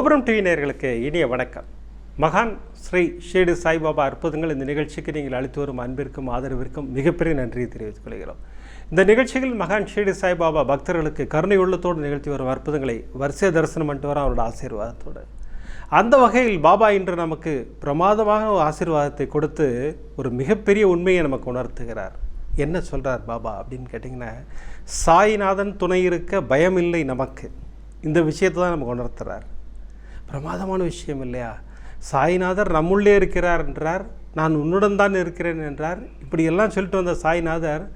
கோபுரம் டிவி நேர்களுக்கு இனிய வணக்கம். மகான் ஸ்ரீ ஷீடு சாய்பாபா அற்புதங்கள் இந்த நிகழ்ச்சிக்கு நீங்கள் அளித்து வரும் அன்பிற்கும் ஆதரவிற்கும் மிகப்பெரிய நன்றியை தெரிவித்துக் கொள்கிறோம். இந்த நிகழ்ச்சியில் மகான் ஷீடு சாய்பாபா பக்தர்களுக்கு கருணை உள்ளத்தோடு நிகழ்த்தி வரும் அற்புதங்களை வரிசை தரிசனம் பண்ணிட்டு வர அவரோட ஆசீர்வாதத்தோடு. அந்த வகையில் பாபா இன்று நமக்கு பிரமாதமான ஒரு ஆசீர்வாதத்தை கொடுத்து ஒரு மிகப்பெரிய உண்மையை நமக்கு உணர்த்துகிறார். என்ன சொல்கிறார் பாபா அப்படின்னு கேட்டிங்கன்னா சாய்நாதன் துணை இருக்க பயமில்லை நமக்கு. இந்த விஷயத்தை தான் நமக்கு உணர்த்துறார். பிரமாதமான விஷயம் இல்லையா? சாய்நாதர் நம்முள்ளே இருக்கிறார் என்றார் நான் உன்னுடன் தான் இருக்கிறேன் என்றார். இப்படியெல்லாம் சொல்லிட்டு வந்த சாய்நாதர்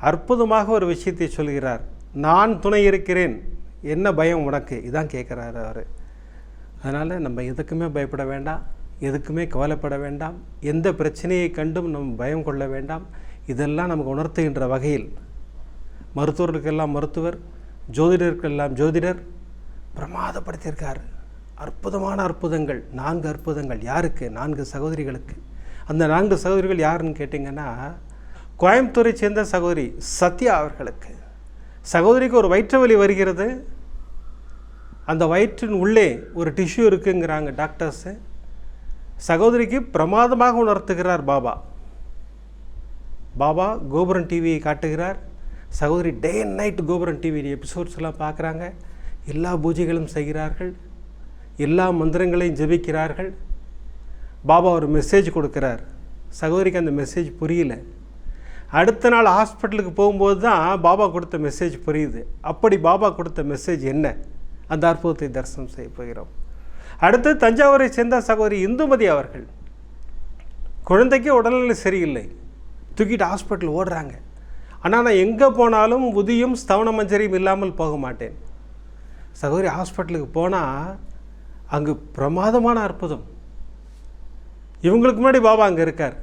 அற்புதமாக ஒரு விஷயத்தை சொல்கிறார். நான் துணை இருக்கிறேன். என்ன பயம் உனக்கு? இதான் கேட்குறாரு அவர். அதனால் நம்ம எதுக்குமே பயப்பட வேண்டாம். எதுக்குமே கவலைப்பட வேண்டாம். எந்த பிரச்சனையை கண்டும் நம்ம பயம் கொள்ள வேண்டாம். இதெல்லாம் நமக்கு உணர்த்துகின்ற வகையில். மருத்துவர்களுக்கெல்லாம் மருத்துவர் ஜோதிடருக்கெல்லாம் ஜோதிடர் பிரமாதப்படுத்தியிருக்கார். அற்புதமான அற்புதங்கள் நான்கு அற்புதங்கள். யாருக்கு? நான்கு சகோதரிகளுக்கு. அந்த நான்கு சகோதரிகள் யாருன்னு கேட்டிங்கன்னா கோயம்புத்தூரை சேர்ந்த சகோதரி சத்யா அவர்களுக்கு. சகோதரிக்கு ஒரு வயிற்று வலி வருகிறது. அந்த வயிற்றின் உள்ளே ஒரு டிஷ்யூ இருக்குங்கிறாங்க டாக்டர்ஸு. சகோதரிக்கு பிரமாதமாக உணர்த்துகிறார் பாபா. பாபா கோபுரம் டிவியை காட்டுகிறார். சகோதரி day and night Gopuram TV எபிசோட்ஸ்லாம் பார்க்குறாங்க. எல்லா பூஜைகளும் செய்கிறார்கள். எல்லா மந்திரங்களையும் ஜெபிக்கிறார்கள். பாபா ஒரு மெசேஜ் கொடுக்குறார். சகோதரிக்கு அந்த மெசேஜ் புரியல. அடுத்த நாள் ஹாஸ்பிட்டலுக்கு போகும்போது தான் பாபா கொடுத்த மெசேஜ் புரியுது. அப்படி பாபா கொடுத்த மெசேஜ் என்ன? அந்த அற்புதத்தை தரிசனம் செய்ய போகிறோம். அடுத்து தஞ்சாவூரை சேர்ந்த சகோதரி இந்துமதி அவர்கள். குழந்தைக்கு உடல்நிலை சரியில்லை. தூக்கிட்டு ஹாஸ்பிட்டல் ஓடுறாங்க. ஆனால் நான் எங்கே போனாலும் உதியும் ஸ்தவன மஞ்சரியும் இல்லாமல் போக மாட்டேன். சகோதரி ஹாஸ்பிட்டலுக்கு போனால் அங்கு பிரமாதமான அற்புதம். இவங்களுக்கு முன்னாடி பாபா அங்கே இருக்கார்.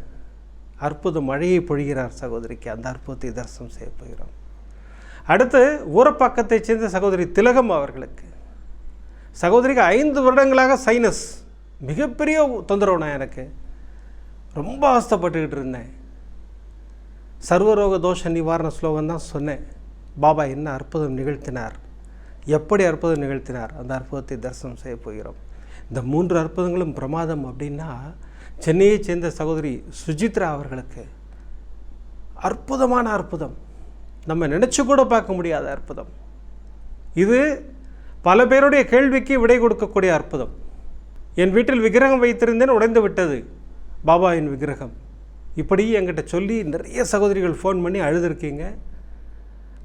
அற்புத மழையை பொழிகிறார் சகோதரிக்கு. அந்த அற்புதத்தை தரிசனம் செய்ய போகிறோம். அடுத்து ஊரப்பாக்கத்தைச் சேர்ந்த சகோதரி திலகம் அவர்களுக்கு. சகோதரிக்கு ஐந்து வருடங்களாக சைனஸ். மிகப்பெரிய தொந்தரவுண்ணா எனக்கு. ரொம்ப அவஸ்தப்பட்டுக்கிட்டு இருந்தேன். சர்வரோக தோஷ நிவாரண ஸ்லோகம் தான் சொன்னேன். பாபா என்ன அற்புதம் நிகழ்த்தினார். எப்படி அற்புதம் நிகழ்த்தினார்? அந்த அற்புதத்தை தரிசனம் செய்ய போகிறோம். இந்த மூன்று அற்புதங்களும் பிரமாதம் அப்படின்னா சென்னையைச் சேர்ந்த சகோதரி சுஜித்ரா அவர்களுக்கு அற்புதமான அற்புதம். நம்ம நினச்சி கூட பார்க்க முடியாத அற்புதம். இது பல பேருடைய கேள்விக்கு விடை கொடுக்கக்கூடிய அற்புதம். என் வீட்டில் விக்கிரகம் வைத்திருந்தேன் உடைந்து விட்டது. பாபாவின் விக்கிரகம். இப்படி என்கிட்ட சொல்லி நிறைய சகோதரிகள் ஃபோன் பண்ணி அழுதுருக்கீங்க.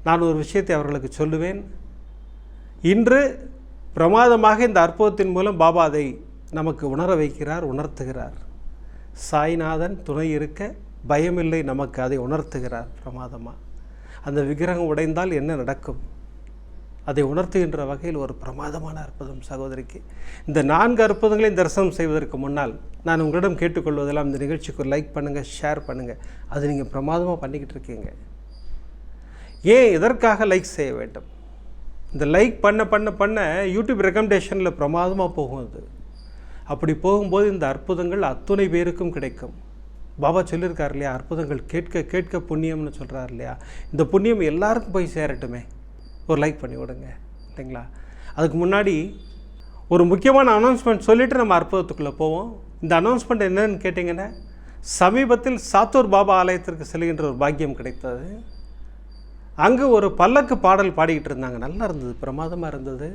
நான் ஒரு விஷயத்தை அவர்களுக்கு சொல்லுவேன். இன்று பிரமாதமாக இந்த அற்புதத்தின் மூலம் பாபா அதை நமக்கு உணர வைக்கிறார் உணர்த்துகிறார். சாய்நாதன் துணை இருக்க பயமில்லை நமக்கு அதை உணர்த்துகிறார் பிரமாதமாக அந்த விக்கிரகம் உடைந்தால் என்ன நடக்கும்? அதை உணர்த்துகின்ற வகையில் ஒரு பிரமாதமான அற்புதம் சகோதரிக்கு. இந்த நான்கு அற்புதங்களையும் தரிசனம் செய்வதற்கு முன்னால் நான் உங்களிடம் கேட்டுக்கொள்வதெல்லாம் இந்த நிகழ்ச்சிக்கு லைக் பண்ணுங்கள் ஷேர் பண்ணுங்கள் அது நீங்கள் பிரமாதமாக பண்ணிக்கிட்டு இருக்கீங்க. ஏன் எதற்காக லைக் செய்ய வேண்டும்? இந்த லைக் பண்ண பண்ண பண்ண யூடியூப் ரெக்கமெண்டேஷனில் பிரமாதமாக போகும் அது. அப்படி போகும்போது இந்த அற்புதங்கள் அத்துணை பேருக்கும் கிடைக்கும். பாபா சொல்லியிருக்கார் இல்லையா அற்புதங்கள் கேட்க கேட்க புண்ணியம்னு சொல்கிறார் இல்லையா? இந்த புண்ணியம் எல்லாருக்கும் போய் சேரட்டுமே. ஒரு லைக் பண்ணி விடுங்க இல்லைங்களா? அதுக்கு முன்னாடி ஒரு முக்கியமான அனௌன்ஸ்மெண்ட் சொல்லிவிட்டு நம்ம அற்புதத்துக்குள்ளே போவோம். இந்த அனௌன்ஸ்மெண்ட் என்னன்னு கேட்டிங்கன்னா சமீபத்தில் சாத்தூர் பாபா ஆலயத்திற்கு செல்கின்ற ஒரு பாக்கியம் கிடைத்தது. அங்கே ஒரு பல்லக்கு பாடல் பாடிக்கிட்டு இருந்தாங்க. நல்லா இருந்தது பிரமாதமாக இருந்தது.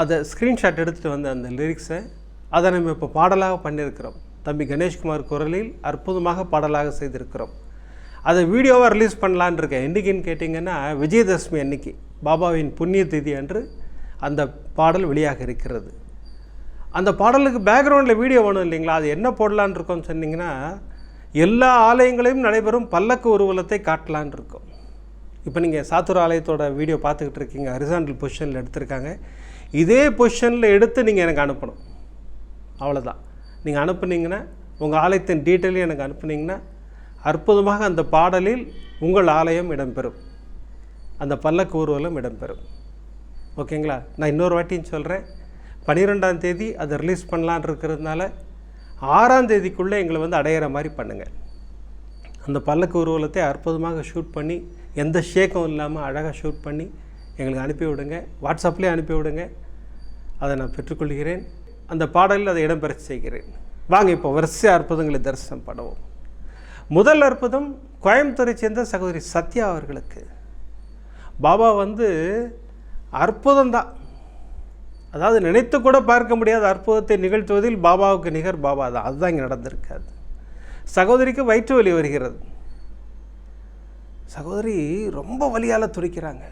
அதை ஸ்க்ரீன்ஷாட் எடுத்துகிட்டு வந்த அந்த லிரிக்ஸை அதை நம்ம இப்போ பாடலாக பண்ணியிருக்கிறோம். தம்பி கணேஷ்குமார் குரலில் அற்புதமாக பாடலாக செய்திருக்கிறோம். அதை வீடியோவாக ரிலீஸ் பண்ணலான் இருக்கேன். என்றைக்குன்னு கேட்டிங்கன்னா விஜயதசமி அன்னைக்கு பாபாவின் புண்ணிய திதி அன்று அந்த பாடல் வெளியாக இருக்கிறது. அந்த பாடலுக்கு பேக்ரவுண்டில் வீடியோ வேணும் இல்லைங்களா? அது என்ன போடலான்னு இருக்கோம்னு சொன்னிங்கன்னா எல்லா ஆலயங்களையும் நடைபெறும் பல்லக்கு ஊர்வலத்தை காட்டலான் இருக்கோம். இப்போ நீங்கள் சாத்தூர் ஆலயத்தோட வீடியோ பார்த்துக்கிட்டு இருக்கீங்க. ஹரிசாண்டல் பொசிஷனில் எடுத்திருக்காங்க. இதே பொசிஷனில் எடுத்து நீங்கள் எனக்கு அனுப்பணும். அவ்வளோதான் நீங்கள் அனுப்புனீங்கன்னா உங்கள் ஆலயத்தின் டீட்டெயிலையும் எனக்கு அனுப்புனீங்கன்னா அற்புதமாக அந்த பாடலில் உங்கள் ஆலயம் இடம்பெறும். அந்த பல்லக்கு ஊர்வலம் இடம்பெறும். ஓகேங்களா? நான் இன்னொரு வாட்டியும் சொல்கிறேன் பன்னிரெண்டாம் தேதி அதை ரிலீஸ் பண்ணலான் இருக்கிறதுனால ஆறாம் தேதிக்குள்ளே எங்களை வந்து அடையிற மாதிரி பண்ணுங்கள் அந்த பல்லக்கு ஊர்வலத்தை அற்புதமாக ஷூட் பண்ணி எந்த ஷேக்கும் இல்லாமல் அழகாக ஷூட் பண்ணி எங்களுக்கு அனுப்பி விடுங்க. வாட்ஸ்அப்லேயே அனுப்பி விடுங்க. அதை நான் பெற்றுக்கொள்கிறேன். அந்த பாடலில் அதை இடம்பெற செய்கிறேன். வாங்க இப்போ வரிசை அற்புதங்களை தரிசனம் பண்ணுவோம் முதல் அற்புதம் கோயம்புத்தூரை சேர்ந்த சகோதரி சத்யா அவர்களுக்கு. பாபா வந்து அற்புதம்தான் அதாவது நினைத்து கூட பார்க்க முடியாத அற்புதத்தை நிகழ்த்துவதில் பாபாவுக்கு நிகர் பாபா தான். அதுதான் இங்கே நடந்திருக்காது. சகோதரிக்கு வயிற்று வலி வருகிறது. சகோதரி ரொம்ப வலியால் துடிக்கிறாங்க.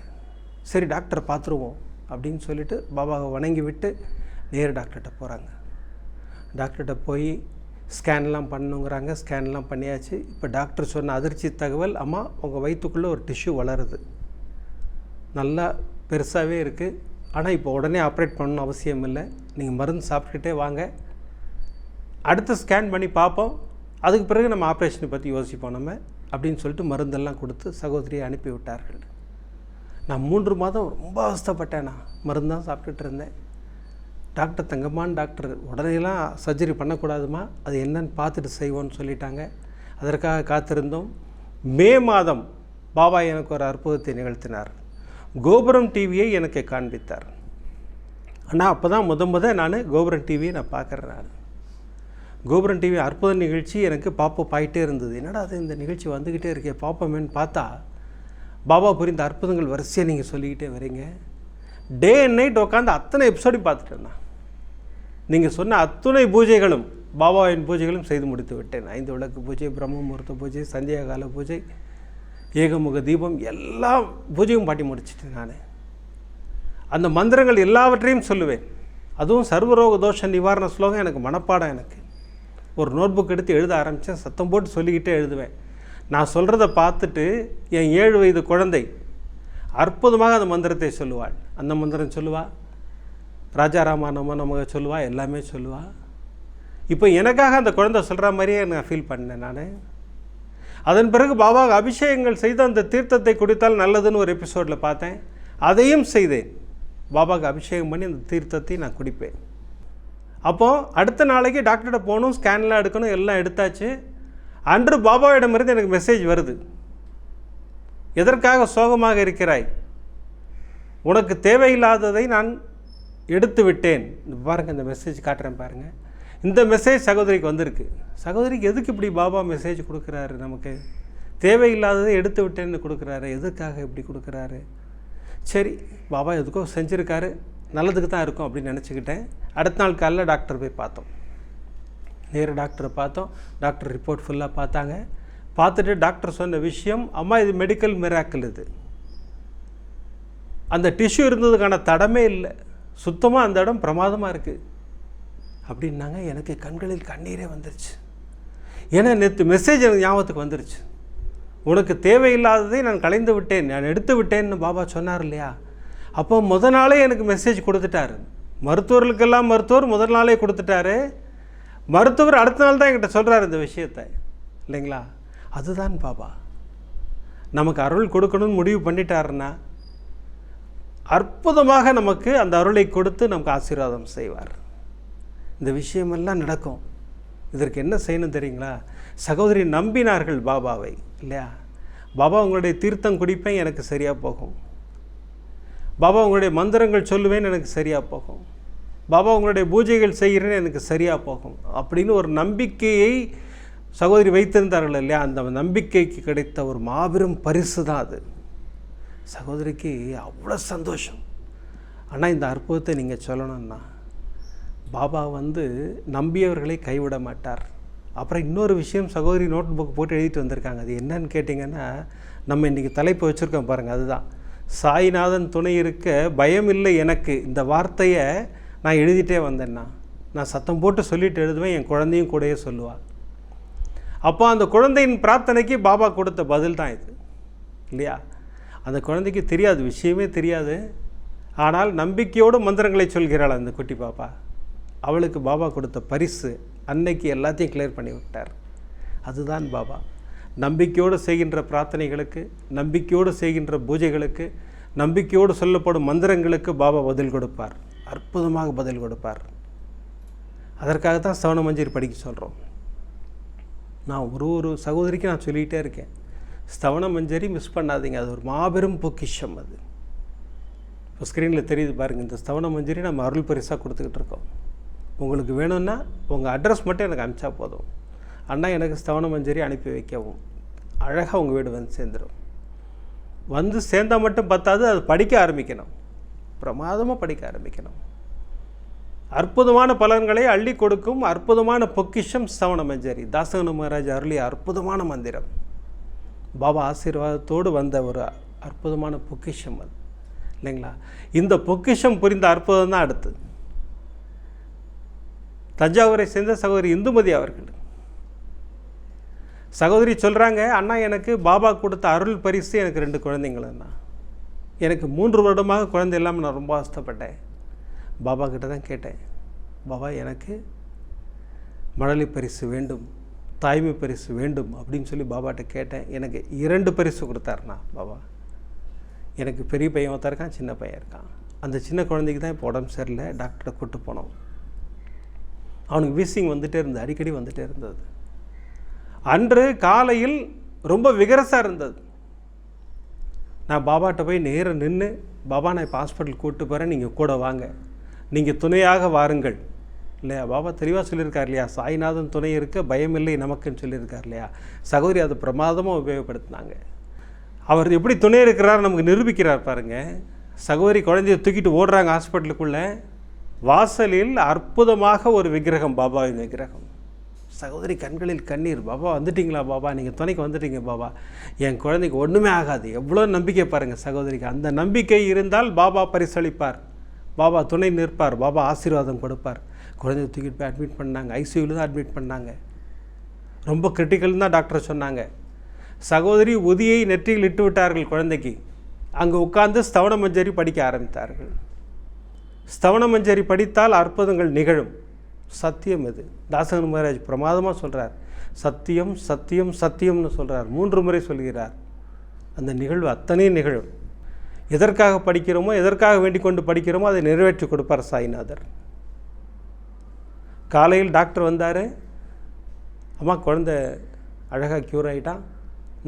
சரி டாக்டரை பார்த்துருவோம் அப்படின்னு சொல்லிட்டு பாபாவை வணங்கி விட்டு நேர் டாக்டர்கிட்ட போகிறாங்க டாக்டர்கிட்ட போய் ஸ்கேன்லாம் பண்ணுங்கிறாங்க. ஸ்கேன்லாம் பண்ணியாச்சு. இப்போ டாக்டர் சொன்ன அதிர்ச்சி தகவல் அம்மா உங்கள் வயிற்றுக்குள்ளே ஒரு டிஷ்யூ வளருது. நல்லா பெருசாகவே இருக்குது ஆனால் இப்போ உடனே ஆப்ரேட் பண்ணணும் அவசியம் இல்லை. நீங்கள் மருந்து சாப்பிட்டுக்கிட்டே வாங்க. அடுத்து ஸ்கேன் பண்ணி பார்ப்போம். அதுக்கு பிறகு நம்ம ஆப்ரேஷனை பற்றி யோசிப்போம் நம்ம. அப்படின்னு சொல்லிட்டு மருந்தெல்லாம் கொடுத்து சகோதரியை அனுப்பி விட்டார்கள் நான் மூன்று மாதம் ரொம்ப அவஸ்தைப்பட்டேன் நான். மருந்தான் சாப்பிட்டுட்டு இருந்தேன். டாக்டர் தங்கம்மான் டாக்டர் உடனேலாம் சர்ஜரி பண்ணக்கூடாதுமா? அது என்னன்னு பார்த்துட்டு செய்வோன்னு சொல்லிட்டாங்க. அதற்காக காத்திருந்தோம். மே மாதம் பாபா எனக்கு ஒரு அற்புதத்தை நிகழ்த்தினார். கோபுரம் டிவியை எனக்கு காண்பித்தார். ஆனால் அப்போ தான் முத முத நான் கோபுரம் டிவியை நான் பார்க்குறேன் நான். கோபுரம் டிவி அற்புத நிகழ்ச்சி எனக்கு பாப்பப் ஆகிட்டே இருந்தது. என்னடா அது இந்த நிகழ்ச்சி வந்துக்கிட்டே இருக்கே பாப்பமேன்னு பார்த்தா பாபா புரிந்த அற்புதங்கள் வரிசையாக நீங்கள் சொல்லிக்கிட்டே வரீங்க. டே அண்ட் நைட் உட்காந்து அத்தனை எபிசோடையும் பார்த்துட்டேன் நான். நீங்கள் சொன்ன அத்துணை பூஜைகளும் பாபாவின் பூஜைகளும் செய்து முடித்து விட்டேன். ஐந்து விளக்கு பூஜை பிரம்ம முகூர்த்த பூஜை சந்தியா கால பூஜை ஏகமுக தீபம் எல்லா பூஜையும் பாட்டி முடிச்சிட்டேன் நான். அந்த மந்திரங்கள் எல்லாவற்றையும் சொல்லுவேன். அதுவும் சர்வரோக தோஷ நிவாரண ஸ்லோகம் எனக்கு மனப்பாடம் எனக்கு. ஒரு நோட் புக் எடுத்து எழுத ஆரம்பித்தேன் சத்தம் போட்டு சொல்லிக்கிட்டே எழுதுவேன். நான் சொல்கிறத பார்த்துட்டு என் ஏழு வயது குழந்தை அற்புதமாக அந்த மந்திரத்தை சொல்லுவாள். அந்த மந்திரம் சொல்லுவா? ராஜாராமா நம்ம நமக்கு சொல்லுவா? எல்லாமே சொல்லுவா? இப்போ எனக்காக அந்த குழந்தை சொல்கிற மாதிரியே நான் ஃபீல் பண்ணேன் நான். அதன் பிறகு பாபாவுக்கு அபிஷேகங்கள் செய்து அந்த தீர்த்தத்தை குடித்தால் நல்லதுன்னு ஒரு எபிசோடில் பார்த்தேன். அதையும் செய்தேன். பாபாவுக்கு அபிஷேகம் பண்ணி அந்த தீர்த்தத்தை நான் குடிப்பேன். அப்போது அடுத்த நாளைக்கு டாக்டர்கிட்ட போகணும் ஸ்கேன்லாம் எடுக்கணும் எல்லாம் எடுத்தாச்சு. அன்று பாபாவிடமிருந்து எனக்கு மெசேஜ் வருது. எதற்காக சோகமாக இருக்கிறாய்? உனக்கு தேவையில்லாததை நான் எடுத்து விட்டேன். பாருங்கள் இந்த மெசேஜ் காட்டுறேன் பாருங்கள் இந்த மெசேஜ் சகோதரிக்கு வந்திருக்கு. சகோதரிக்கு எதுக்கு இப்படி பாபா மெசேஜ் கொடுக்குறாரு நமக்கு? தேவையில்லாததை எடுத்து விட்டேன்னு கொடுக்குறாரு. எதுக்காக இப்படி கொடுக்குறாரு? சரி பாபா எதுக்கோ செஞ்சுருக்காரு. நல்லதுக்கு தான் இருக்கும் அப்படின்னு நினச்சிக்கிட்டேன். அடுத்த நாள் காலைல டாக்டர் போய் பார்த்தோம். நேரு டாக்டரை பார்த்தோம். டாக்டர் ரிப்போர்ட் ஃபுல்லாக பார்த்தாங்க. பார்த்துட்டு டாக்டர் சொன்ன விஷயம் அம்மா இது மெடிக்கல் மிராக்கிள் இது. அந்த டிஷ்யூ இருந்ததுக்கான தடமே இல்லை. சுத்தமாக அந்த இடம் பிரமாதமாக இருக்குது அப்படின்னாங்க. எனக்கு கண்களில் கண்ணீரே வந்துருச்சு. ஏன்னா நேற்று மெசேஜ் எனக்கு ஞாபகத்துக்கு வந்துருச்சு. உனக்கு தேவையில்லாததை நான் கலைந்து விட்டேன் நான் எடுத்து விட்டேன்னு பாபா சொன்னார் இல்லையா? அப்போ முத நாளே எனக்கு மெசேஜ் கொடுத்துட்டாரு. மருத்துவர்களுக்கெல்லாம் மருத்துவர் முதல் நாளே கொடுத்துட்டாரு. மருத்துவர் அடுத்த நாள் தான் என்கிட்ட சொல்கிறார் இந்த விஷயத்தை. இல்லைங்களா? அதுதான் பாபா. நமக்கு அருள் கொடுக்கணும்னு முடிவு பண்ணிட்டாருன்னா அற்புதமாக நமக்கு அந்த அருளை கொடுத்து நமக்கு ஆசீர்வாதம் செய்வார். இந்த விஷயமெல்லாம் நடக்கும். இதற்கு என்ன செய்யணும் தெரியுங்களா? சகோதரி நம்பினார்கள் பாபாவை இல்லையா? பாபா உங்களுடைய தீர்த்தம் குடிப்பேன் எனக்கு சரியாக போகும். பாபா உங்களுடைய மந்திரங்கள் சொல்லுவேன் எனக்கு சரியாக போகும். பாபா உங்களுடைய பூஜைகள் செய்கிறேன்னு எனக்கு சரியாக போகும். அப்படின்னு ஒரு நம்பிக்கையை சகோதரி வைத்திருந்தார்கள் இல்லையா? அந்த நம்பிக்கைக்கு கிடைத்த ஒரு மாபெரும் பரிசு தான் அது. சகோதரிக்கு அவ்வளோ சந்தோஷம். ஆனால் இந்த அற்புதத்தை நீங்கள் சொல்லணும்னா பாபா வந்து நம்பியவர்களை கைவிட மாட்டார். அப்புறம் இன்னொரு விஷயம் சகோதரி நோட் புக் போட்டு எழுதிட்டு வந்திருக்காங்க. அது என்னன்னு கேட்டிங்கன்னா நம்ம இன்றைக்கி தலைப்பு வச்சுருக்கோம் பாருங்கள் அதுதான். சாய்நாதன் துணை இருக்க பயம் இல்லை எனக்கு. இந்த வார்த்தையை நான் எழுதிட்டே வந்தேன்னா நான் சத்தம் போட்டு சொல்லிட்டு எழுதுவேன் என் குழந்தையும் கூடயே சொல்லுவாள். அப்போ அந்த குழந்தையின் பிரார்த்தனைக்கு பாபா கொடுத்த பதில் தான் இது. இல்லையா? அந்த குழந்தைக்கு தெரியாது விஷயமே தெரியாது. ஆனால் நம்பிக்கையோடு மந்திரங்களை சொல்கிறாள் அந்த குட்டி பாப்பா அவளுக்கு பாபா கொடுத்த பரிசு அன்னைக்கு எல்லாத்தையும் கிளியர் பண்ணி விட்டார். அதுதான் பாபா. நம்பிக்கையோடு செய்கின்ற பிரார்த்தனைகளுக்கு நம்பிக்கையோடு செய்கின்ற பூஜைகளுக்கு நம்பிக்கையோடு சொல்லப்படும் மந்திரங்களுக்கு பாபா பதில் கொடுப்பார். அற்புதமாக பதில் கொடுப்பார். அதற்காக தான் சவண மஞ்சரி படிக்க சொல்கிறோம் நான் ஒரு ஒரு சகோதரிக்கு நான் சொல்லிகிட்டே இருக்கேன். ஸ்தவண மஞ்சரி மிஸ் பண்ணாதீங்க. அது ஒரு மாபெரும் பொக்கிஷம் அது. இப்போ ஸ்க்ரீனில் தெரியுது பாருங்கள் இந்த ஸ்தவண மஞ்சரி நம்ம அருள் பரிசாக கொடுத்துக்கிட்டு இருக்கோம். உங்களுக்கு வேணும்னா உங்கள் அட்ரஸ் மட்டும் எனக்கு அனுப்பிச்சா போதும். அண்ணா எனக்கு ஸ்தவன மஞ்சரி அனுப்பி வைக்கவும். அழகாக உங்கள் வீடு வந்து சேர்ந்துடும் வந்து சேர்ந்தால் மட்டும் பத்தாது அது படிக்க ஆரம்பிக்கணும். பிரமாதமாக படிக்க ஆரம்பிக்கணும். அற்புதமான பலன்களை அள்ளி கொடுக்கும் அற்புதமான பொக்கிஷம் ஸ்தவன மஞ்சரி. தாசகன மகாராஜ் அருளிய அற்புதமான மந்திரம். பாபா ஆசீர்வாதத்தோடு வந்த ஒரு அற்புதமான பொக்கிஷம் அது. இல்லைங்களா? இந்த பொக்கிஷம் புரிந்த அற்புதம் தான் அடுத்து. தஞ்சாவூரை சேர்ந்த சகோதரி இந்துமதி அவர்கள். சகோதரி சொல்கிறாங்க அண்ணா எனக்கு பாபா கொடுத்த அருள் பரிசு எனக்கு ரெண்டு குழந்தைங்களண்ணா எனக்கு மூன்று வருடமாக குழந்தை இல்லாமல் நான் ரொம்ப அவஸ்தப்பட்டேன் பாபா கிட்ட தான் கேட்டேன் பாபா எனக்கு மழலை பரிசு வேண்டும் தாய்மை பரிசு வேண்டும் அப்படின்னு சொல்லி பாபாட்ட கேட்டேன். எனக்கு இரண்டு பரிசு கொடுத்தாருண்ணா பாபா. எனக்கு பெரிய பையன் ஒருத்தன் இருக்கான் சின்ன பையன் இருக்கான். அந்த சின்ன குழந்தைக்கு தான் இப்போ உடம்பு சரியில்லை டாக்டரை கூட்டு போனோம். அவனுக்கு வீசிங் வந்துட்டே இருந்தது அடிக்கடி வந்துகிட்டே இருந்தது. அன்று காலையில் ரொம்ப விகரசாக இருந்தது. நான் பாபாட்ட போய் நேராக நின்று பாபா நான் இப்போ ஹாஸ்பிட்டல் கூப்பிட்டு போகிறேன் நீங்கள் கூட வாங்க. நீங்கள் துணையாக வாருங்கள். இல்லையா? பாபா தெளிவாக சொல்லியிருக்கார் இல்லையா? சாய்நாதன் துணை இருக்க பயமில்லை நமக்குன்னு சொல்லியிருக்கார் இல்லையா? சகோதரி அதை பிரமாதமாக உபயோகப்படுத்தினாங்க. அவர் எப்படி துணை இருக்கிறார் நமக்கு நிரூபிக்கிறார் பாருங்க. சகோதரி குழந்தைய தூக்கிட்டு ஓடுறாங்க ஹாஸ்பிட்டலுக்குள்ளே வாசலில் அற்புதமாக ஒரு விக்கிரகம் பாபாவின் விக்கிரகம். சகோதரி கண்களில் கண்ணீர். பாபா வந்துட்டிங்களா பாபா? நீங்கள் துணைக்கு வந்துட்டீங்க பாபா. என் குழந்தைக்கு ஒன்றுமே ஆகாது. எவ்வளோ நம்பிக்கை பாருங்கள் சகோதரிக்கு. அந்த நம்பிக்கை இருந்தால் பாபா பரிசளிப்பார். பாபா துணை நிற்பார். பாபா ஆசீர்வாதம் கொடுப்பார். குழந்தைய தூக்கிட்டு போய் அட்மிட் பண்ணாங்க. ஐசியூவில் தான் அட்மிட் பண்ணாங்க. ரொம்ப கிரிட்டிக்கல் தான் டாக்டர் சொன்னாங்க. சகோதரி உதியை நெற்றியில் இட்டு விட்டார்கள் குழந்தைக்கு. அங்கே உட்கார்ந்து ஸ்தவன மஞ்சரி படிக்க ஆரம்பித்தார்கள். ஸ்தவன மஞ்சரி படித்தால் அற்புதங்கள் நிகழும். சத்தியம் இது. தாசகன் மகாராஜ் பிரமாதமாக சொல்கிறார் சத்தியம் சத்தியம் சத்தியம்னு சொல்கிறார் மூன்று முறை சொல்கிறார். அந்த நிகழ்வு அத்தனை நிகழ்வு. எதற்காக படிக்கிறோமோ எதற்காக வேண்டிக் கொண்டு படிக்கிறோமோ அதை நிறைவேற்றி கொடுப்பார் சாய்நாதர். காலையில் டாக்டர் வந்தார். அம்மா குழந்தை அழகாக க்யூர் ஆகிட்டான்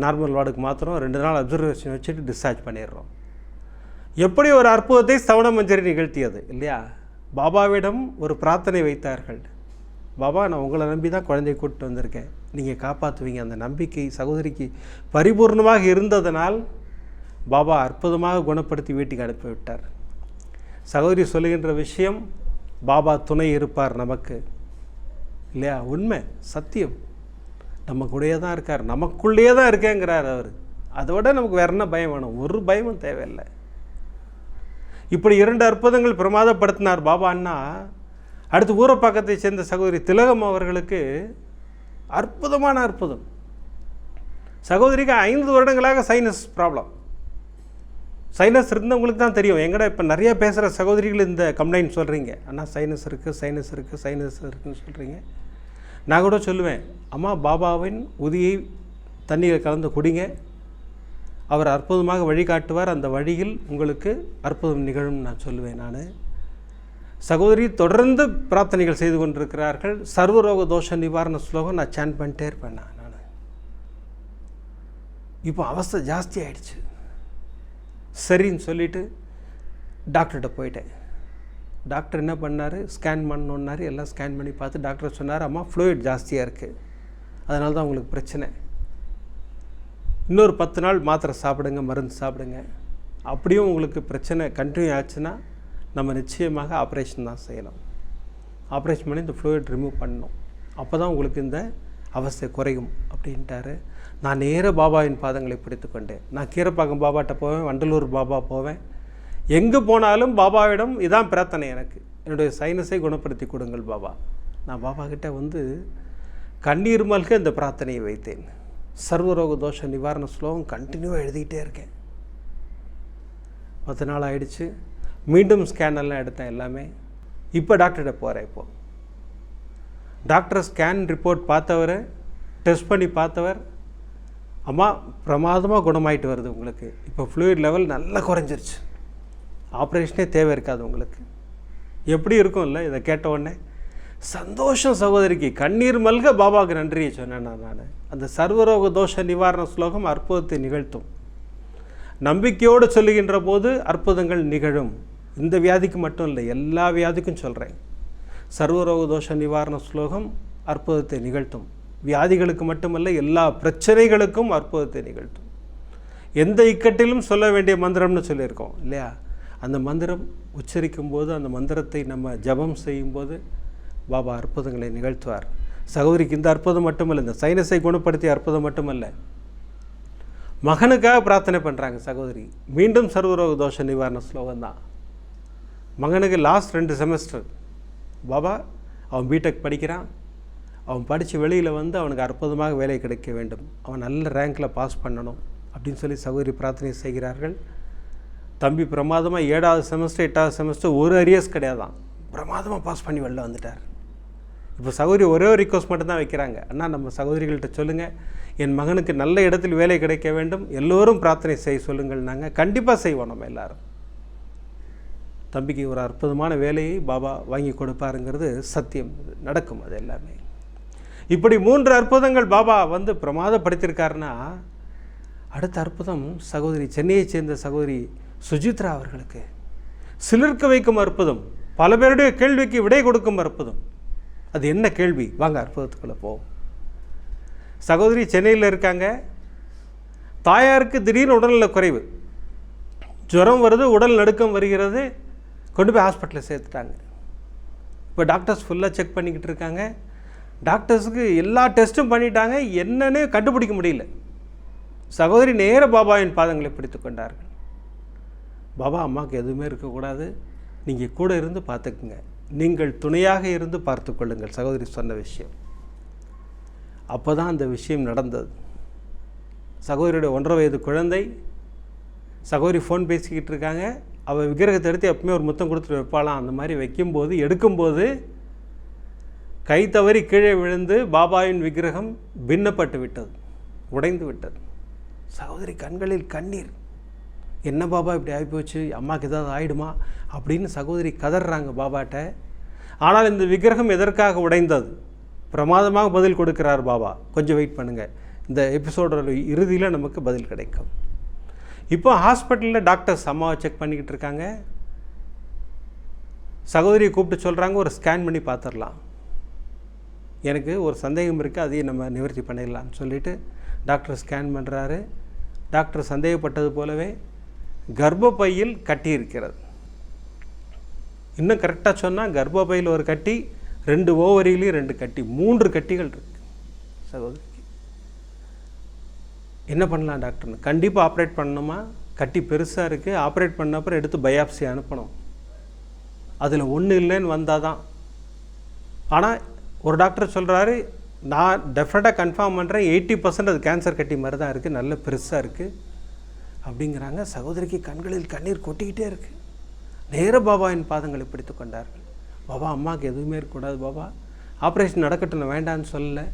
நார்மல் வார்டுக்கு மாத்திரம் ரெண்டு நாள் அப்சர்வேஷன் வச்சுட்டு டிஸ்சார்ஜ் பண்ணிடுறோம். எப்படி ஒரு அற்புதத்தை சவண மஞ்சரி நிகழ்த்தியது இல்லையா? பாபாவிடம் ஒரு பிரார்த்தனை வைத்தார்கள். பாபா நான் உங்களை நம்பி தான் குழந்தையை கூப்பிட்டு வந்திருக்கேன். நீங்கள் காப்பாற்றுவீங்க அந்த நம்பிக்கை சகோதரிக்கு பரிபூர்ணமாக இருந்ததனால் பாபா அற்புதமாக குணப்படுத்தி வீட்டுக்கு அனுப்பிவிட்டார் சகோதரி சொல்லுகின்ற விஷயம் பாபா துணை இருப்பார் நமக்கு. இல்லையா? உண்மை சத்தியம். நம்ம கூடயே தான் இருக்கார். நமக்குள்ளேயே தான் இருக்கேங்கிறார் அவர். அதை விட நமக்கு வேற என்ன பயம் வேணும்? ஒரு பயமும் தேவையில்லை. இப்படி இரண்டு அற்புதங்கள் பிரமாதப்படுத்தினார் பாபா அண்ணா. அடுத்து ஊரப்பாக்கத்தை சேர்ந்த சகோதரி திலகம் அவர்களுக்கு அற்புதமான அற்புதம். சகோதரிக்கு ஐந்து வருடங்களாக சைனஸ் ப்ராப்ளம் சைனஸ் இருந்தவங்களுக்கு தான் தெரியும். எங்கடா இப்போ நிறைய பேசுகிற சகோதரிகள் இந்த கம்ப்ளைண்ட் சொல்கிறீங்க அண்ணா சைனஸ் இருக்குது சைனஸ் இருக்குது சைனஸ் இருக்குதுன்னு சொல்கிறீங்க நான் கூட சொல்லுவேன் அம்மா பாபாவின் உதியை தண்ணியில் கலந்து குடிங்க. அவர் அற்புதமாக வழிகாட்டுவார். அந்த வழியில் உங்களுக்கு அற்புதம் நிகழும் நான் சொல்லுவேன் நான். சகோதரி தொடர்ந்து பிரார்த்தனைகள் செய்து கொண்டிருக்கிறார்கள். சர்வரோக தோஷ நிவாரண ஸ்லோகம் நான் சேன் பண்ணிட்டே இருப்பேன் நான் நான். இப்போ அவஸ்தை ஜாஸ்தி ஆயிடுச்சு. சரின்னு சொல்லிவிட்டு டாக்டர்கிட்ட போயிட்டேன். டாக்டர் என்ன பண்ணார்? ஸ்கேன் பண்ணணுன்னாரு எல்லாம் ஸ்கேன் பண்ணி பார்த்து டாக்டர் சொன்னார் அம்மா ஃப்ளூயிட் ஜாஸ்தியாக இருக்குது அதனால தான் உங்களுக்கு பிரச்சனை. இன்னொரு பத்து நாள் மாத்திரை சாப்பிடுங்க மருந்து சாப்பிடுங்க. அப்படியும் உங்களுக்கு பிரச்சனை கண்டினியூ ஆச்சுன்னா நம்ம நிச்சயமாக ஆப்ரேஷன் தான் செய்யணும். ஆப்ரேஷன் பண்ணி இந்த ஃப்ளூயிட் ரிமூவ் பண்ணணும். அப்போ தான் உங்களுக்கு இந்த அவஸ்தை குறையும் அப்படின்ட்டாரு. நான் நேர பாபாவின் பாதங்களை பிடித்து கொண்டேன். நான் கீரப்பாக்கம் பாபாட்ட போவேன் வண்டலூர் பாபா போவேன். எங்கே போனாலும் பாபாவிடம் இதான் பிரார்த்தனை எனக்கு. என்னுடைய சைனஸை குணப்படுத்தி கொடுங்கள் பாபா. நான் பாபா கிட்டே வந்து கண்ணீர் மல்க இந்த பிரார்த்தனையை வைத்தேன். சர்வரோக தோஷ நிவாரண ஸ்லோகம் கண்டினியூவாக எழுதிக்கிட்டே இருக்கேன். பத்து நாள் ஆயிடுச்சு. மீண்டும் ஸ்கேன் எல்லாம் எடுத்தேன் எல்லாமே. இப்போ டாக்டர்கிட்ட போகிறேன் இப்போது டாக்டர் ஸ்கேன் ரிப்போர்ட் பார்த்தவர் டெஸ்ட் பண்ணி பார்த்தவர் அம்மா பிரமாதமாக குணமாயிட்டு வருது உங்களுக்கு. இப்போ ஃப்ளூயிட் லெவல் நல்லா குறைஞ்சிருச்சு. ஆப்ரேஷனே தேவை இருக்காது உங்களுக்கு. எப்படி இருக்கும்ல? இதை கேட்ட உடனே சந்தோஷம் சகோதரிக்கு கண்ணீர் மல்க பாபாவுக்கு நன்றியை சொன்னேன் நான் அந்த சர்வரோக தோஷ நிவாரண ஸ்லோகம் அற்புதத்தை நிகழ்த்தும். நம்பிக்கையோடு சொல்லுகின்ற போது அற்புதங்கள் நிகழும். இந்த வியாதிக்கு மட்டும் இல்லை எல்லா வியாதிக்கும் சொல்கிறேன் சர்வரோக தோஷ நிவாரண ஸ்லோகம் அற்புதத்தை நிகழ்த்தும். வியாதிகளுக்கு மட்டுமல்ல எல்லா பிரச்சனைகளுக்கும் அற்புதத்தை நிகழ்த்தும். எந்த இக்கட்டிலும் சொல்ல வேண்டிய மந்திரம்னு சொல்லியிருக்கோம் இல்லையா? அந்த மந்திரம் உச்சரிக்கும் போது அந்த மந்திரத்தை நம்ம ஜபம் செய்யும்போது பாபா அற்புதங்களை நிகழ்த்துவார். சகோதரிக்கு இந்த அற்புதம் மட்டுமல்ல இந்த சைனஸை குணப்படுத்திய அற்புதம் மட்டுமல்ல. மகனுக்காக பிரார்த்தனை பண்ணுறாங்க சகோதரி. மீண்டும் சர்வரோக தோஷ நிவாரண ஸ்லோகம் தான். மகனுக்கு லாஸ்ட் ரெண்டு செமஸ்டர் பாபா அவன் பிடெக் படிக்கிறான். அவன் படித்து வெளியில் வந்து அவனுக்கு அற்புதமாக வேலை கிடைக்க வேண்டும். அவன் நல்ல ரேங்கில் பாஸ் பண்ணணும் அப்படின்னு சொல்லி சகோதரி பிரார்த்தனை செய்கிறார்கள். தம்பி பிரமாதமாக ஏழாவது செமஸ்டர் எட்டாவது செமஸ்டர் ஒரு அரியர்ஸ் கிடையாதான். பிரமாதமாக பாஸ் பண்ணி வெளில வந்துட்டார். இப்போ சகோதரி ஒரே ஒரு ரிக்வஸ்ட் மட்டும் தான் வைக்கிறாங்க. அண்ணா நம்ம சகோதரிகள்கிட்ட சொல்லுங்கள் என் மகனுக்கு நல்ல இடத்தில் வேலை கிடைக்க வேண்டும். எல்லோரும் பிரார்த்தனை செய்ய சொல்லுங்கள் நாங்கள் கண்டிப்பாக செய்வோம் நம்ம எல்லாரும். தம்பிக்கு ஒரு அற்புதமான வேலையை பாபா வாங்கி கொடுப்பாருங்கிறது சத்தியம். இது நடக்கும் அது எல்லாமே. இப்படி மூன்று அற்புதங்கள் பாபா வந்து பிரமாதப்படுத்தியிருக்காருன்னா அடுத்த அற்புதம் சகோதரி சென்னையைச் சேர்ந்த சகோதரி சுஜித்ரா அவர்களுக்கு. சிலிர்க்க வைக்கும் அற்புதம். பல பேருடைய கேள்விக்கு விடை கொடுக்கும் அற்புதம். அது என்ன கேள்வி? வாங்க அற்புதத்துக்குள்ளே போவோம். சகோதரி சென்னையில் இருக்காங்க. தாயாருக்கு திடீர்னு உடல்நல குறைவு. ஜுரம் வருது உடல் நடுக்கம் வருகிறது. கொண்டு போய் ஹாஸ்பிட்டலில் சேர்த்துட்டாங்க. இப்போ டாக்டர்ஸ் ஃபுல்லாக செக் பண்ணிக்கிட்டு இருக்காங்க. டாக்டர்ஸுக்கு எல்லா டெஸ்ட்டும் பண்ணிட்டாங்க. என்னன்னு கண்டுபிடிக்க முடியல. சகோதரி நேர பாபாவின் பாதங்களை பிடித்து கொண்டார்கள். பாபா அம்மாவுக்கு எதுவுமே இருக்கக்கூடாது. நீங்கள் கூட இருந்து பார்த்துக்குங்க. நீங்கள் துணையாக இருந்து பார்த்து கொள்ளுங்கள். சகோதரி சொன்ன விஷயம். அப்போ தான் அந்த விஷயம் நடந்தது. சகோதரியுடைய ஒன்றரை வயது குழந்தை சகோதரி ஃபோன் பேசிக்கிட்டு இருக்காங்க. அவள் விக்கிரகத்தை எடுத்து எப்பவுமே ஒரு முத்தம் கொடுத்துட்டு வைப்பாளாம். அந்த மாதிரி வைக்கும்போது எடுக்கும்போது கை தவறி கீழே விழுந்து பாபாவின் விக்கிரகம் பின்னப்பட்டு விட்டது உடைந்து விட்டது. சகோதரி கண்களில் கண்ணீர். என்ன பாபா இப்படி ஆகிப்போச்சு? அம்மாவுக்கு ஏதாவது ஆகிடுமா அப்படின்னு சகோதரி கதறாங்க பாபாட்ட. ஆனால் இந்த விக்கிரகம் எதற்காக உடைந்தது? பிரமாதமாக பதில் கொடுக்கிறார் பாபா. கொஞ்சம் வெயிட் பண்ணுங்கள் இந்த எபிசோடோட இறுதியில் நமக்கு பதில் கிடைக்கும். இப்போ ஹாஸ்பிட்டலில் டாக்டர்ஸ் அம்மாவை செக் பண்ணிக்கிட்டு இருக்காங்க. சகோதரியை கூப்பிட்டு சொல்கிறாங்க ஒரு ஸ்கேன் பண்ணி பார்த்துடலாம். எனக்கு ஒரு சந்தேகம் இருக்குது அதையும் நம்ம நிவர்த்தி பண்ணிடலாம்னு சொல்லிட்டு டாக்டர் ஸ்கேன் பண்ணுறாரு டாக்டர் சந்தேகப்பட்டது போலவே கர்ப்பப்பையில் கட்டி இருக்கிறது இன்னும் கரெக்டாக சொன்னால் கர்ப்பப்பையில் ஒரு கட்டி ரெண்டு ஓவரியிலையும் ரெண்டு கட்டி மூன்று கட்டிகள் இருக்கு. சகோதரிக்கு என்ன பண்ணலாம் டாக்டர்னு கண்டிப்பாக ஆப்ரேட் பண்ணணுமா? கட்டி பெருசாக இருக்குது ஆப்ரேட் பண்ண அப்புறம் எடுத்து பயாப்சி அனுப்பணும். அதில் ஒன்று இல்லைன்னு வந்தால் தான். ஆனால் ஒரு டாக்டர் சொல்கிறாரு நான் டெஃபினட்டாக கன்ஃபார்ம் பண்ணுறேன் எயிட்டி பர்சன்ட் அது கேன்சர் கட்டி மாதிரி தான் இருக்குது நல்ல பெருசாக இருக்குது அப்படிங்கிறாங்க. சகோதரிக்கு கண்களில் கண்ணீர் கொட்டிக்கிட்டே இருக்குது நேர பாபாவின் பாதங்களை பிடித்து கொண்டார்கள். பாபா அம்மாவுக்கு எதுவுமே இருக்கக்கூடாது பாபா. ஆப்ரேஷன் நடக்கட்டும் வேண்டான்னு சொல்லலை.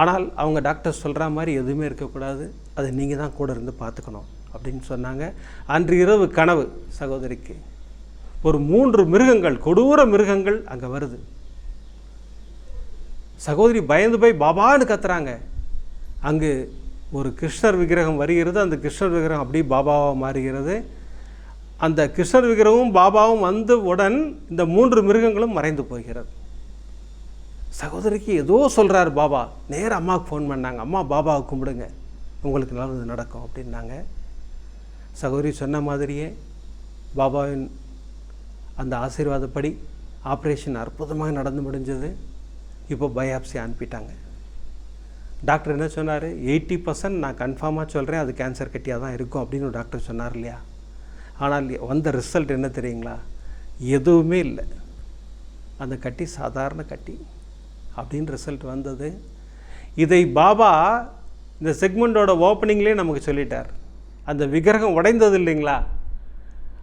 ஆனால் அவங்க டாக்டர் சொல்கிற மாதிரி எதுவுமே இருக்கக்கூடாது. அதை நீங்கள் தான் கூட இருந்து பார்த்துக்கணும் அப்படின்னு சொன்னாங்க. அன்று இரவு கனவு சகோதரிக்கு. ஒரு மூன்று மிருகங்கள் கொடூர மிருகங்கள் அங்கே வருது. சகோதரி பயந்து போய் பாபான்னு கத்துறாங்க. அங்கு ஒரு கிருஷ்ணர் விக்கிரகம் வருகிறது அந்த கிருஷ்ணர் விக்கிரகம் அப்படியே பாபாவாக மாறுகிறது. அந்த கிருஷ்ணர் விக்கிரகமும் பாபாவும் வந்த உடன் இந்த மூன்று மிருகங்களும் மறைந்து போகிறது. சகோதரிக்கு ஏதோ சொல்கிறார் பாபா நேர அம்மாவுக்கு ஃபோன் பண்ணாங்க. அம்மா பாபாவை கும்பிடுங்க. உங்களுக்கு நல்லது நடக்கும் அப்படின்னாங்க. சகோதரி சொன்ன மாதிரியே பாபாவின் அந்த ஆசீர்வாதப்படி ஆப்ரேஷன் அற்புதமாக நடந்து முடிஞ்சது. இப்போ பயாப்சி அனுப்பிட்டாங்க. டாக்டர் என்ன சொன்னார்? எயிட்டி பர்சன்ட் நான் கன்ஃபார்மாக சொல்கிறேன் அது கேன்சர் கட்டியாக தான் இருக்கும் அப்படின்னு ஒரு டாக்டர் சொன்னார் இல்லையா? ஆனால் வந்த ரிசல்ட் என்ன தெரியுங்களா? எதுவுமே இல்லை. அந்த கட்டி சாதாரண கட்டி அப்படின்னு ரிசல்ட் வந்தது. இதை பாபா இந்த செக்மெண்ட்டோட ஓப்பனிங்லேயே நமக்கு சொல்லிட்டார். அந்த விக்கிரகம் உடைந்தது இல்லைங்களா?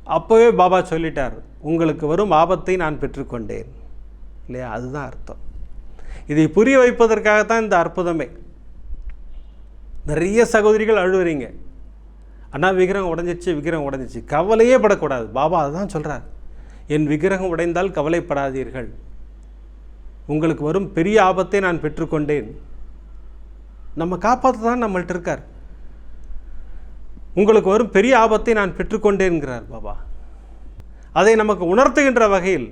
அப்போவே பாபா சொல்லிட்டார் உங்களுக்கு வரும் ஆபத்தை நான் பெற்றுக்கொண்டேன். இல்லையா? அதுதான் அர்த்தம். இதை புரிய வைப்பதற்காகத்தான் இந்த அற்புதமே. நிறைய சகோதரிகள் அழுவுறீங்க. அண்ணா விக்கிரகம் உடஞ்சிச்சு விக்கிரகம் உடஞ்சிச்சு. கவலையே படக்கூடாது. பாபா அதுதான் சொல்கிறார் என் விக்கிரகம் உடைந்தால் கவலைப்படாதீர்கள். உங்களுக்கு வரும் பெரிய ஆபத்தை நான் பெற்றுக்கொண்டேன். நம்ம காப்பாற்ற தான் நம்மள்ட்ட இருக்கார். உங்களுக்கு வரும் பெரிய ஆபத்தை நான் பெற்றுக்கொண்டேன்கிறார் பாபா. அதை நமக்கு உணர்த்துகின்ற வகையில்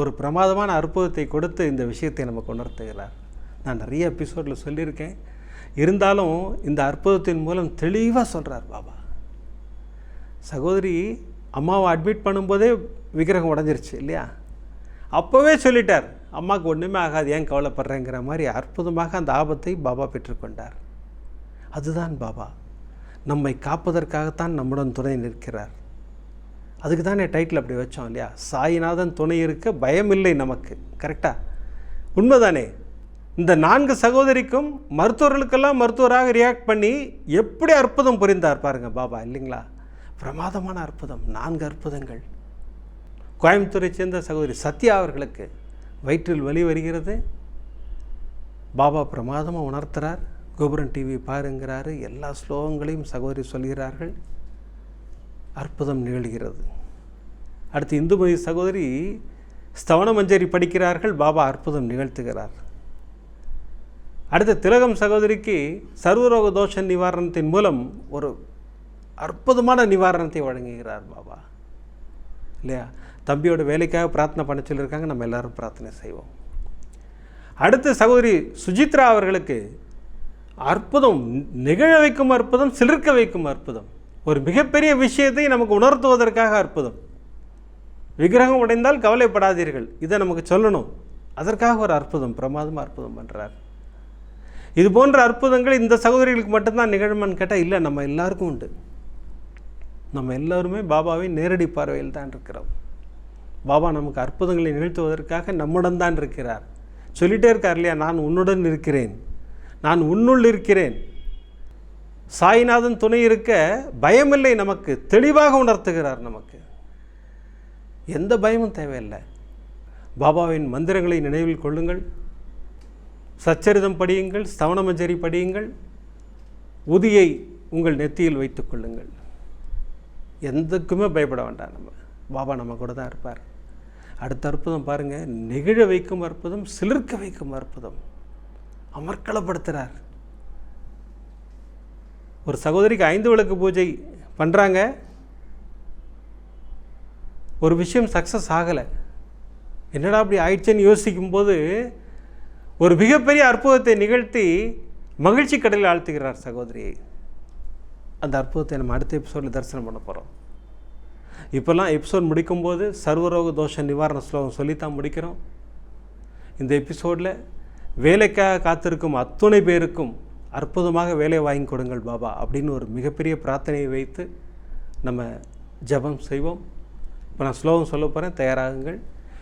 ஒரு பிரமாதமான அற்புதத்தை கொடுத்து இந்த விஷயத்தை நமக்கு உணர்த்துகிறார். நான் நிறைய எபிசோடில் சொல்லியிருக்கேன். இருந்தாலும் இந்த அற்புதத்தின் மூலம் தெளிவாக சொல்கிறார் பாபா. சகோதரி அம்மாவை அட்மிட் பண்ணும்போதே விக்கிரகம் உடஞ்சிருச்சு இல்லையா? அப்போவே சொல்லிட்டார் அம்மாவுக்கு ஒன்றுமே ஆகாது ஏன் கவலைப்படுறேங்கிற மாதிரி அற்புதமாக அந்த ஆபத்தை பாபா பெற்றுக்கொண்டார் அதுதான் பாபா. நம்மை காப்பதற்காகத்தான் நம்முடன் துணை நிற்கிறார். அதுக்கு தானே டைட்டில் அப்படி வச்சோம் இல்லையா? சாயிநாதன் துணை இருக்க பயமில்லை நமக்கு கரெக்டாக உண்மைதானே? இந்த நான்கு சகோதரிக்கும் மருத்துவர்களுக்கெல்லாம் மருத்துவராக ரியாக்ட் பண்ணி எப்படி அற்புதம் புரிந்தார் பாருங்க பாபா இல்லைங்களா? பிரமாதமான அற்புதம் நான்கு அற்புதங்கள். கோயம்புத்தூரை சேர்ந்த சகோதரி சத்யா அவர்களுக்கு வயிற்றில் வலி வருகிறது. பாபா பிரமாதமாக உணர்த்துறார். கோபுரம் டிவி பாருங்கிறாரு. எல்லா ஸ்லோகங்களையும் சகோதரி சொல்கிறார்கள். அற்புதம் நிகழ்கிறது. அடுத்து இந்துமதி சகோதரி ஸ்தவன மஞ்சரி படிக்கிறார்கள். பாபா அற்புதம் நிகழ்த்துகிறார். அடுத்து திலகம் சகோதரிக்கு சர்வரோக தோஷ நிவாரணத்தின் மூலம் ஒரு அற்புதமான நிவாரணத்தை வழங்குகிறார் பாபா. இல்லையா? தம்பியோட வேலைக்காக பிரார்த்தனை பண்ண சொல்லியிருக்காங்க நம்ம எல்லாரும் பிரார்த்தனை செய்வோம். அடுத்து சகோதரி சுஜித்ரா அவர்களுக்கு அற்புதம் நிகழ வைக்கும் அற்புதம் சிலிர்க்க வைக்கும் அற்புதம். ஒரு மிகப்பெரிய விஷயத்தை நமக்கு உணர்த்துவதற்காக அற்புதம். விக்கிரகம் உடைந்தால் கவலைப்படாதீர்கள். இதை நமக்கு சொல்லணும். அதற்காக ஒரு அற்புதம் பிரமாதமாக அற்புதம் பண்ணுறார் இது போன்ற அற்புதங்கள் இந்த சகோதரிகளுக்கு மட்டும்தான் நிகழுமான்னு கேட்டால் இல்லை நம்ம எல்லாருக்கும் உண்டு. நம்ம எல்லாருமே பாபாவை நேரடி பார்வையில் தான் இருக்கிறோம். பாபா நமக்கு அற்புதங்களை நிகழ்த்துவதற்காக நம்முடன் தான் இருக்கிறார். சொல்லிட்டே இருக்கார் இல்லையா நான் உன்னுடன் இருக்கிறேன். நான் உன்னுள் இருக்கிறேன். சாய்நாதன் துணை இருக்க பயமில்லை நமக்கு தெளிவாக உணர்த்துகிறார் நமக்கு. எந்த பயமும் தேவையில்லை. பாபாவின் மந்திரங்களை நினைவில் கொள்ளுங்கள். சச்சரிதம் படியுங்கள் ஸ்தவனமஞ்சரி படியுங்கள் உதியை உங்கள் நெத்தியில் வைத்து கொள்ளுங்கள். எந்தக்குமே பயப்பட வேண்டாம் நம்ம. பாபா நம்ம கூட தான் இருப்பார். அடுத்த அற்புதம் பாருங்கள் நெகிழ வைக்கும் அற்புதம் சிலிர்க்க வைக்கும் அற்புதம். அமர்க்களப்படுத்துகிறார் ஒரு சகோதரிக்கு ஐந்து விளக்கு பூஜை பண்ணுறாங்க ஒரு விஷயம் சக்ஸஸ் ஆகலை. என்னடா அப்படி ஆயிடுச்சுன்னு யோசிக்கும்போது ஒரு மிகப்பெரிய அற்புதத்தை நிகழ்த்தி மகிழ்ச்சி கடலில் ஆழ்த்துகிறார் சகோதரியை அந்த அற்புதத்தை நம்ம அடுத்த எபிசோடில் தரிசனம் பண்ண போகிறோம் இப்போல்லாம் எபிசோட் முடிக்கும்போது சர்வரோக தோஷ நிவாரண ஸ்லோகம் சொல்லித்தான் முடிக்கிறோம். இந்த எபிசோடில் வேலைக்காக காத்திருக்கும் அத்துணை பேருக்கும் அற்புதமாக வேலை வாங்கி கொடுங்கள் பாபா அப்படின்னு ஒரு மிகப்பெரிய பிரார்த்தனையை வைத்து நம்ம ஜபம் செய்வோம். இப்போ நான் ஸ்லோகம் சொல்ல போகிறேன் தயாராகுங்கள்.